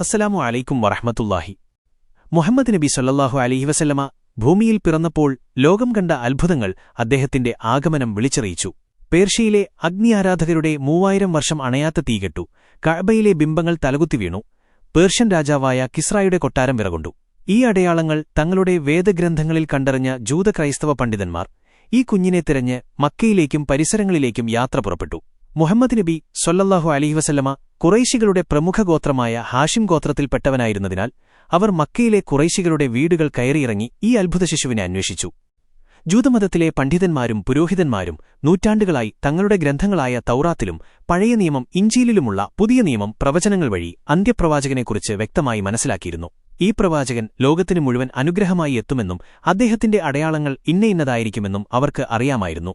അസ്സലാമു അലൈക്കും വറഹ്മത്തുള്ളാഹി. മുഹമ്മദ് നബി സല്ലാഹു അലൈഹി വസല്ലമ ഭൂമിയിൽ പിറന്നപ്പോൾ ലോകം കണ്ട അത്ഭുതങ്ങൾ അദ്ദേഹത്തിന്റെ ആഗമനം വിളിച്ചറിയിച്ചു. പേർഷ്യയിലെ അഗ്നി ആരാധകരുടെ മൂവായിരം വർഷം അണയാത്ത തീകെട്ടു. കഴബയിലെ ബിംബങ്ങൾ തലകുത്തി വീണു. പേർഷ്യൻ രാജാവായ കിസ്രായുടെ കൊട്ടാരം വിറകൊണ്ടു. ഈ അടയാളങ്ങൾ തങ്ങളുടെ വേദഗ്രന്ഥങ്ങളിൽ കണ്ടറിഞ്ഞ ജൂത ക്രൈസ്തവ പണ്ഡിതന്മാർ ഈ കുഞ്ഞിനെ തിരഞ്ഞ് മക്കയിലേക്കും പരിസരങ്ങളിലേക്കും യാത്ര പുറപ്പെട്ടു. മുഹമ്മദ് നബി സൊല്ലല്ലാഹു അലൈഹി വസല്ലമ കുറൈശികളുടെ പ്രമുഖ ഗോത്രമായ ഹാഷിം ഗോത്രത്തിൽപ്പെട്ടവനായിരുന്നതിനാൽ അവർ മക്കയിലെ കുറൈശികളുടെ വീടുകൾ കയറിയിറങ്ങി ഈ അത്ഭുത ശിശുവിനെ അന്വേഷിച്ചു. ജൂതമതത്തിലെ പണ്ഡിതന്മാരും പുരോഹിതന്മാരും നൂറ്റാണ്ടുകളായി തങ്ങളുടെ ഗ്രന്ഥങ്ങളായ തൗറാത്തിലും പഴയ നിയമം ഇഞ്ചിയിലുമുള്ള പുതിയ നിയമം പ്രവചനങ്ങൾ വഴി അന്ത്യപ്രവാചകനെക്കുറിച്ച് വ്യക്തമായി മനസ്സിലാക്കിയിരുന്നു. ഈ പ്രവാചകൻ ലോകത്തിനു മുഴുവൻ അനുഗ്രഹമായി എത്തുമെന്നും അദ്ദേഹത്തിന്റെ അടയാളങ്ങൾ ഇന്ന ഇന്നതായിരിക്കുമെന്നും അവർക്ക് അറിയാമായിരുന്നു.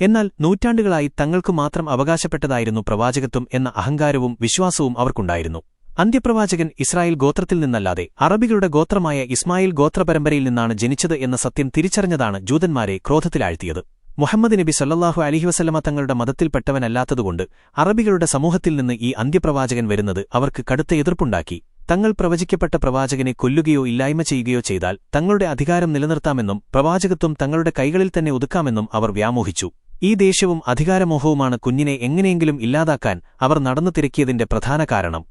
എന്നാൽ നൂറ്റാണ്ടുകളായി തങ്ങൾക്കു മാത്രം അവകാശപ്പെട്ടതായിരുന്നു പ്രവാചകത്വം എന്ന അഹങ്കാരവും വിശ്വാസവും അവർക്കുണ്ടായിരുന്നു. അന്ത്യപ്രവാചകൻ ഇസ്രായേൽ ഗോത്രത്തിൽ നിന്നല്ലാതെ അറബികളുടെ ഗോത്രമായ ഇസ്മായിൽ ഗോത്രപരമ്പരയിൽ നിന്നാണ് ജനിച്ചത് എന്ന സത്യം തിരിച്ചറിഞ്ഞതാണ് ജൂതന്മാരെ ക്രോധത്തിലാഴ്ത്തിയത്. മുഹമ്മദ് നബി സല്ലാഹു അലഹി വസല്ലമ തങ്ങളുടെ മതത്തിൽപ്പെട്ടവനല്ലാത്തതുകൊണ്ട് അറബികളുടെ സമൂഹത്തിൽ നിന്ന് ഈ അന്ത്യപ്രവാചകൻ വരുന്നത് അവർക്ക് കടുത്ത എതിർപ്പുണ്ടാക്കി. തങ്ങൾ പ്രവചിക്കപ്പെട്ട പ്രവാചകനെ കൊല്ലുകയോ ഇല്ലായ്മ ചെയ്യുകയോ ചെയ്താൽ തങ്ങളുടെ അധികാരം നിലനിർത്താമെന്നും പ്രവാചകത്വം തങ്ങളുടെ കൈകളിൽ തന്നെ ഒതുക്കാമെന്നും അവർ വ്യാമോഹിച്ചു. ഈ ദേഷ്യവും അധികാരമോഹവുമാണ് കുഞ്ഞിനെ എങ്ങനെയെങ്കിലും ഇല്ലാതാക്കാൻ അവർ നടന്നു തിരക്കിയതിന്റെ പ്രധാന കാരണം.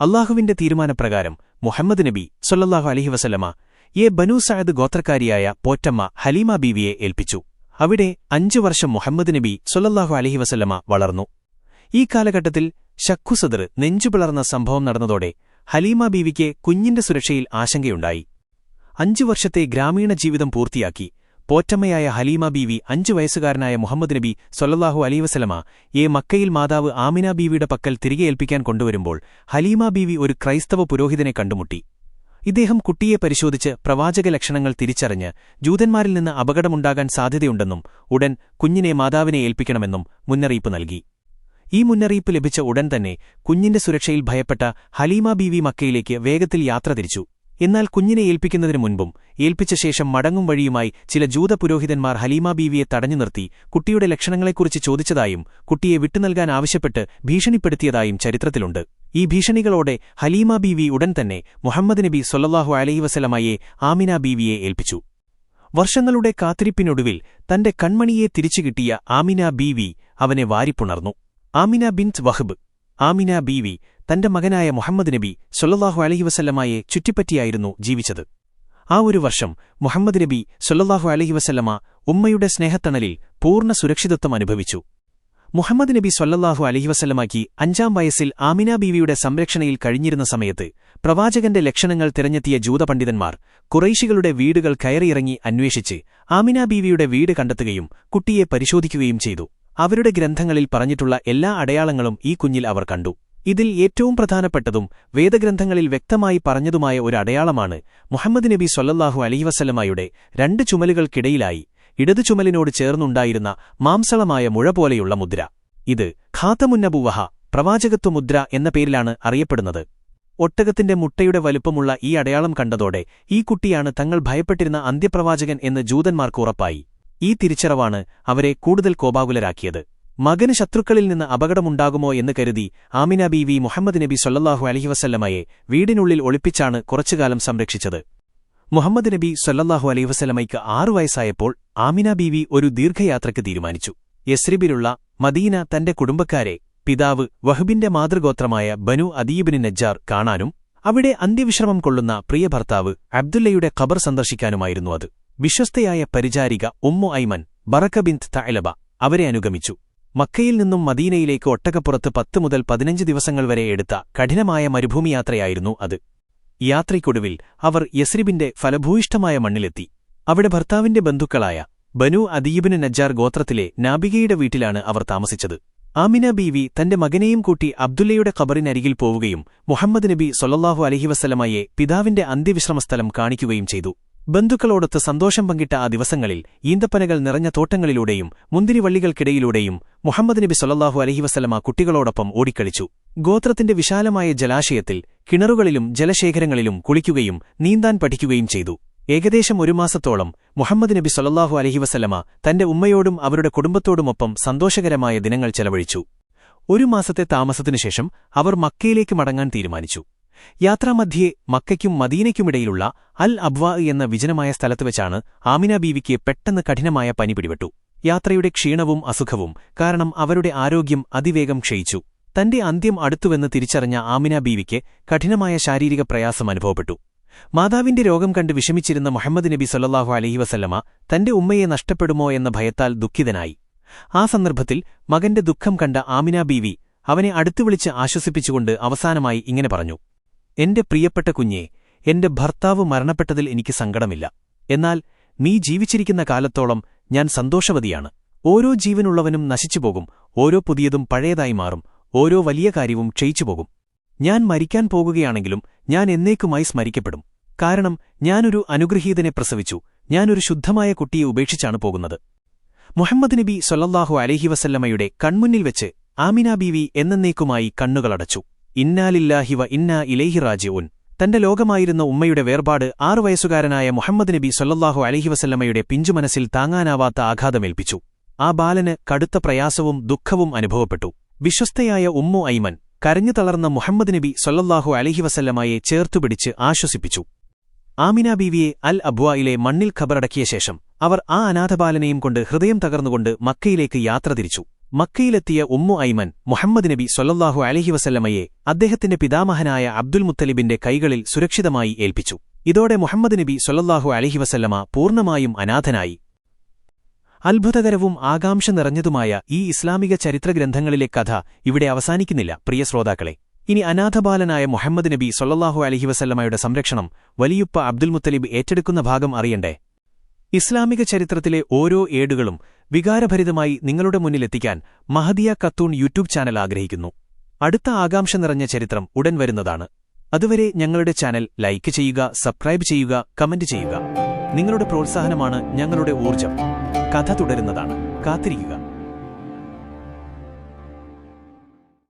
അള്ളാഹുവിന്റെ തീരുമാനപ്രകാരം മുഹമ്മദ് നബി സൊല്ലാഹു അലഹി വസല്ലമ എ ബനു സഅദ് ഗോത്രക്കാരിയായ പോറ്റമ്മ ഹലീമ ബീവിയെ ഏൽപ്പിച്ചു. അവിടെ അഞ്ചു വർഷം മുഹമ്മദ് നബി സൊല്ലാഹു അലഹി വസല്ലമ വളർന്നു. ഈ കാലഘട്ടത്തിൽ ശക്കുസദർ നെഞ്ചുപിളർന്ന സംഭവം നടന്നതോടെ ഹലീമ ബീവിക്ക് കുഞ്ഞിന്റെ സുരക്ഷയിൽ ആശങ്കയുണ്ടായി. അഞ്ചു വർഷത്തെ ഗ്രാമീണ ജീവിതം പൂർത്തിയാക്കി പോറ്റമ്മയായ ഹലീമ ബീവി അഞ്ചു വയസ്സുകാരനായ മുഹമ്മദ് നബി സൊല്ലാഹു അലൈവസലമ എ മക്കയിൽ മാതാവ് ആമിന ബീവിയുടെ പക്കൽ തിരികെ ഏൽപ്പിക്കാൻ കൊണ്ടുവരുമ്പോൾ ഹലീമ ബീവി ഒരു ക്രൈസ്തവ പുരോഹിതനെ കണ്ടുമുട്ടി. ഇദ്ദേഹം കുട്ടിയെ പരിശോധിച്ച് പ്രവാചക ലക്ഷണങ്ങൾ തിരിച്ചറിഞ്ഞ് ജൂതന്മാരിൽ നിന്ന് അപകടമുണ്ടാകാൻ സാധ്യതയുണ്ടെന്നും ഉടൻ കുഞ്ഞിനെ മാതാവിനെ ഏൽപ്പിക്കണമെന്നും മുന്നറിയിപ്പ് നൽകി. ഈ മുന്നറിയിപ്പ് ലഭിച്ച ഉടൻ തന്നെ കുഞ്ഞിന്റെ സുരക്ഷയിൽ ഭയപ്പെട്ട ഹലീമ ബീവി മക്കയിലേക്ക് വേഗത്തിൽ യാത്ര തിരിച്ചു. എന്നാൽ കുഞ്ഞിനെ ഏൽപ്പിക്കുന്നതിനു മുൻപും ഏൽപ്പിച്ച ശേഷം മടങ്ങും വഴിയുമായി ചില ജൂത പുരോഹിതന്മാർ ഹലീമ ബീവിയെ തടഞ്ഞു നിർത്തി കുട്ടിയുടെ ലക്ഷണങ്ങളെക്കുറിച്ച് ചോദിച്ചതായും കുട്ടിയെ വിട്ടുനൽകാൻ ആവശ്യപ്പെട്ട് ഭീഷണിപ്പെടുത്തിയതായും ചരിത്രത്തിലുണ്ട്. ഈ ഭീഷണികളോടെ ഹലീമ ബീവി ഉടൻ തന്നെ മുഹമ്മദ് നബി സൊല്ലാഹു അലൈഹി വസലമയെ ആമിന ബീവിയെ ഏൽപ്പിച്ചു. വർഷങ്ങളുടെ കാത്തിരിപ്പിനൊടുവിൽ തന്റെ കൺമണിയെ തിരിച്ചുകിട്ടിയ ആമിന ബീവി അവനെ വാരിപ്പുണർന്നു. ആമിന ബിൻത് വഹബ്. ആമിന ബീവി തന്റെ മകനായ മുഹമ്മദ് നബി സൊല്ലാഹു അലഹി വസല്ലമായെ ചുറ്റിപ്പറ്റിയായിരുന്നു ജീവിച്ചത്. ആ ഒരു വർഷം മുഹമ്മദ് നബി സൊല്ലാഹു അലഹി വസല്ലമ ഉമ്മയുടെ സ്നേഹത്തണലിൽ പൂർണ സുരക്ഷിതത്വം അനുഭവിച്ചു. മുഹമ്മദ് നബി സൊല്ലാഹു അലഹി വസല്ലമാക്കി അഞ്ചാം വയസ്സിൽ ആമിന ബീവിയുടെ സംരക്ഷണയിൽ കഴിഞ്ഞിരുന്ന സമയത്ത് പ്രവാചകന്റെ ലക്ഷണങ്ങൾ തിരഞ്ഞെത്തിയ ജൂതപണ്ഡിതന്മാർ കുറൈശികളുടെ വീടുകൾ കയറിയിറങ്ങി അന്വേഷിച്ച് ആമിന ബീവിയുടെ വീട് കണ്ടെത്തുകയും കുട്ടിയെ പരിശോധിക്കുകയും ചെയ്തു. അവരുടെ ഗ്രന്ഥങ്ങളിൽ പറഞ്ഞിട്ടുള്ള എല്ലാ അടയാളങ്ങളും ഈ കുഞ്ഞിൽ അവർ കണ്ടു. ഇതിൽ ഏറ്റവും പ്രധാനപ്പെട്ടതും വേദഗ്രന്ഥങ്ങളിൽ വ്യക്തമായി പറഞ്ഞതുമായ ഒരു അടയാളമാണ് മുഹമ്മദ് നബി സൊല്ലാഹു അലൈവസല്ലമായുടെ രണ്ട് ചുമലുകൾക്കിടയിലായി ഇടതു ചുമലിനോട് ചേർന്നുണ്ടായിരുന്ന മാംസളമായ മുഴ പോലെയുള്ള മുദ്ര. ഇത് ഖാത്തമുന്നബുവഹ പ്രവാചകത്വമുദ്ര എന്ന പേരിലാണ് അറിയപ്പെടുന്നത്. ഒട്ടകത്തിന്റെ മുട്ടയുടെ വലുപ്പമുള്ള ഈ അടയാളം കണ്ടതോടെ ഈ കുട്ടിയാണ് തങ്ങൾ ഭയപ്പെട്ടിരുന്ന അന്ത്യപ്രവാചകൻ എന്ന് ജൂതന്മാർക്ക് ഉറപ്പായി. ഈ തിരിച്ചറിവാണ് അവരെ കൂടുതൽ കോപാകുലരാക്കിയത്. മകന് ശത്രുക്കളിൽ നിന്ന് അപകടമുണ്ടാകുമോ എന്ന് കരുതി ആമിന ബീവി മുഹമ്മദ് നബി സൊല്ലാഹു അലഹിവസല്ലമയെ വീടിനുള്ളിൽ ഒളിപ്പിച്ചാണ് കുറച്ചുകാലം സംരക്ഷിച്ചത്. മുഹമ്മദ് നബി സൊല്ലാഹു അലൈവസല്ലമയ്ക്ക് ആറു വയസ്സായപ്പോൾ ആമിന ബീവി ഒരു ദീർഘയാത്രയ്ക്ക് തീരുമാനിച്ചു. യസ്രിബിലുള്ള മദീന തന്റെ കുടുംബക്കാരെ പിതാവ് വഹബിന്റെ മാതൃഗോത്രമായ ബനു അദീബിന് നജ്ജാർ കാണാനും അവിടെ അന്ത്യവിശ്രമം കൊള്ളുന്ന പ്രിയ ഭർത്താവ് അബ്ദുല്ലയുടെ ഖബർ സന്ദർശിക്കാനുമായിരുന്നു അത്. വിശ്വസ്തയായ പരിചാരിക ഉമ്മു ഐമൻ ബറക്കബിന്ത് തഅലബ അവരെ അനുഗമിച്ചു. മക്കയിൽ നിന്നും മദീനയിലേക്ക് ഒട്ടകപ്പുറത്ത് പത്ത് മുതൽ പതിനഞ്ച് ദിവസങ്ങൾ വരെ എടുത്ത കഠിനമായ മരുഭൂമിയാത്രയായിരുന്നു അത്. യാത്രയ്ക്കൊടുവിൽ അവർ യസ്രിബിന്റെ ഫലഭൂയിഷ്ഠമായ മണ്ണിലെത്തി. അവിടെ ഭർത്താവിന്റെ ബന്ധുക്കളായ ബനു അദീബിന് നജ്ജാർ ഗോത്രത്തിലെ നാബികയുടെ വീട്ടിലാണ് അവർ താമസിച്ചത്. ആമിന ബീവി തന്റെ മകനെയും കൂട്ടി അബ്ദുല്ലയുടെ ഖബറിനരികിൽ പോവുകയും മുഹമ്മദ് നബി സൊല്ലാഹു അലഹിവസ്സലമയെ പിതാവിന്റെ അന്ത്യവിശ്രമസ്ഥലം കാണിക്കുകയും ചെയ്തു. ബന്ധുക്കളോടൊത്ത് സന്തോഷം പങ്കിട്ട ആ ദിവസങ്ങളിൽ ഈന്തപ്പനകൾ നിറഞ്ഞ തോട്ടങ്ങളിലൂടെയും മുന്തിരിവള്ളികൾക്കിടയിലൂടെയും മുഹമ്മദ് നബി സൊല്ലാഹു അലഹിവസലമ കുട്ടികളോടൊപ്പം ഓടിക്കളിച്ചു. ഗോത്രത്തിന്റെ വിശാലമായ ജലാശയത്തിൽ കിണറുകളിലും ജലശേഖരങ്ങളിലും കുളിക്കുകയും നീന്താൻ പഠിക്കുകയും ചെയ്തു. ഏകദേശം ഒരു മാസത്തോളം മുഹമ്മദ് നബി സൊല്ലാഹു അലഹിവസല്ലമ തന്റെ ഉമ്മയോടും അവരുടെ കുടുംബത്തോടുമൊപ്പം സന്തോഷകരമായ ദിനങ്ങൾ ചെലവഴിച്ചു. ഒരു മാസത്തെ താമസത്തിനുശേഷം അവർ മക്കയിലേക്ക് മടങ്ങാൻ തീരുമാനിച്ചു. യാത്രാമധ്യേ മക്കയ്ക്കും മദീനയ്ക്കുമിടയിലുള്ള അൽ അബ്വാ എന്ന വിജനമായ സ്ഥലത്ത് വെച്ചാണ് ആമിന ബീവിക്ക് പെട്ടെന്ന് കഠിനമായ പനി പിടിപെട്ടു. യാത്രയുടെ ക്ഷീണവും അസുഖവും കാരണം അവരുടെ ആരോഗ്യം അതിവേഗം ക്ഷയിച്ചു. തന്റെ അന്ത്യം അടുത്തുവെന്ന് തിരിച്ചറിഞ്ഞ ആമിന ബീവിക്ക് കഠിനമായ ശാരീരിക പ്രയാസം അനുഭവപ്പെട്ടു. മാതാവിന്റെ രോഗം കണ്ട് വിഷമിച്ചിരുന്ന മുഹമ്മദ് നബി സല്ലാഹു അലഹി വസല്ലമ തന്റെ ഉമ്മയെ നഷ്ടപ്പെടുമോ എന്ന ഭയത്താൽ ദുഃഖിതനായി. ആ സന്ദർഭത്തിൽ മകന്റെ ദുഃഖം കണ്ട ആമിന ബീവി അവനെ അടുത്തു വിളിച്ച് ആശ്വസിപ്പിച്ചുകൊണ്ട് അവസാനമായി ഇങ്ങനെ പറഞ്ഞു. എന്റെ പ്രിയപ്പെട്ട കുഞ്ഞേ എന്റെ ഭർത്താവ് മരണപ്പെട്ടതിൽ എനിക്ക് സങ്കടമില്ല. എന്നാൽ നീ ജീവിച്ചിരിക്കുന്ന കാലത്തോളം ഞാൻ സന്തോഷവതിയാണ്. ഓരോ ജീവനുള്ളവനും നശിച്ചുപോകും ഓരോ പുതിയതും പഴയതായി മാറും ഓരോ വലിയ കാര്യവും ക്ഷയിച്ചുപോകും ഞാൻ മരിക്കാൻ പോകുകയാണെങ്കിലും ഞാൻ എന്നേക്കുമായി സ്മരിക്കപ്പെടും. കാരണം ഞാനൊരു അനുഗ്രഹീതനെ പ്രസവിച്ചു ഞാനൊരു ശുദ്ധമായ കുട്ടിയെ ഉപേക്ഷിച്ചാണ് പോകുന്നത്. മുഹമ്മദ് നബി സൊല്ലാഹു അലഹി വസല്ലമ്മയുടെ കൺമുന്നിൽ വെച്ച് ആമിന ബീവി എന്നേക്കുമായി കണ്ണുകളടച്ചു. ഇന്നാലില്ലാഹിവ ഇന്നാ ഇലേഹി റാജിഉൻ തന്റെ ലോകമായിരുന്ന ഉമ്മയുടെ വേർപാട് ആറു വയസ്സുകാരനായ മുഹമ്മദ് നബി സൊല്ലാഹു അലഹി വസല്ലമയുടെ പിഞ്ചുമനസ്സിൽ താങ്ങാനാവാത്ത ആഘാതമേൽപ്പിച്ചു. ആ ബാലന് കടുത്ത പ്രയാസവും ദുഃഖവും അനുഭവപ്പെട്ടു. വിശ്വസ്തയായ ഉമ്മു ഐമൻ കരഞ്ഞു തളർന്ന മുഹമ്മദ് നബി സൊല്ലാഹു അലഹി വസല്ലമയെ ചേർത്തുപിടിച്ച് ആശ്വസിപ്പിച്ചു. ആമിന ബീവിയെ അൽ അബ്വായിലെ മണ്ണിൽ ഖബറടക്കിയ ശേഷം അവർ ആ അനാഥബാലനെയും കൊണ്ട് ഹൃദയം തകർന്നുകൊണ്ട് മക്കയിലേക്ക് യാത്ര തിരിച്ചു. മക്കയിലെത്തിയ ഉമ്മു ഐമൻ മുഹമ്മദ് നബി സൊല്ലാഹു അലഹി വസല്ലമയെ അദ്ദേഹത്തിന്റെ പിതാമഹനായ അബ്ദുൽ മുത്തലിബിന്റെ കൈകളിൽ സുരക്ഷിതമായി ഏൽപ്പിച്ചു. ഇതോടെ മുഹമ്മദ് നബി സൊല്ലാഹു അലഹി വസല്ലമ പൂർണമായും അനാഥനായി. അത്ഭുതകരവും ആകാംക്ഷ നിറഞ്ഞതുമായ ഈ ഇസ്ലാമിക ചരിത്രഗ്രന്ഥങ്ങളിലെ കഥ ഇവിടെ അവസാനിക്കുന്നില്ല പ്രിയ ശ്രോതാക്കളെ. ഇനി അനാഥബാലനായ മുഹമ്മദ് നബി സൊല്ലാഹു അലഹി വസല്ലമയുടെ സംരക്ഷണം വലിയുപ്പ അബ്ദുൽ മുത്തലിബ് ഏറ്റെടുക്കുന്ന ഭാഗം അറിയണ്ടേ? ഇസ്ലാമിക ചരിത്രത്തിലെ ഓരോ ഏടുകളും വികാരഭരിതമായി നിങ്ങളുടെ മുന്നിലെത്തിക്കാൻ മഹദിയ കത്തൂൺ യൂട്യൂബ് ചാനൽ ആഗ്രഹിക്കുന്നു. അടുത്ത ആകാംക്ഷ നിറഞ്ഞ ചരിത്രം ഉടൻ വരുന്നതാണ്. അതുവരെ ഞങ്ങളുടെ ചാനൽ ലൈക്ക് ചെയ്യുക സബ്സ്ക്രൈബ് ചെയ്യുക കമന്റ് ചെയ്യുക. നിങ്ങളുടെ പ്രോത്സാഹനമാണ് ഞങ്ങളുടെ ഊർജം കഥ തുടരുന്നതാണ്. കാത്തിരിക്കുക.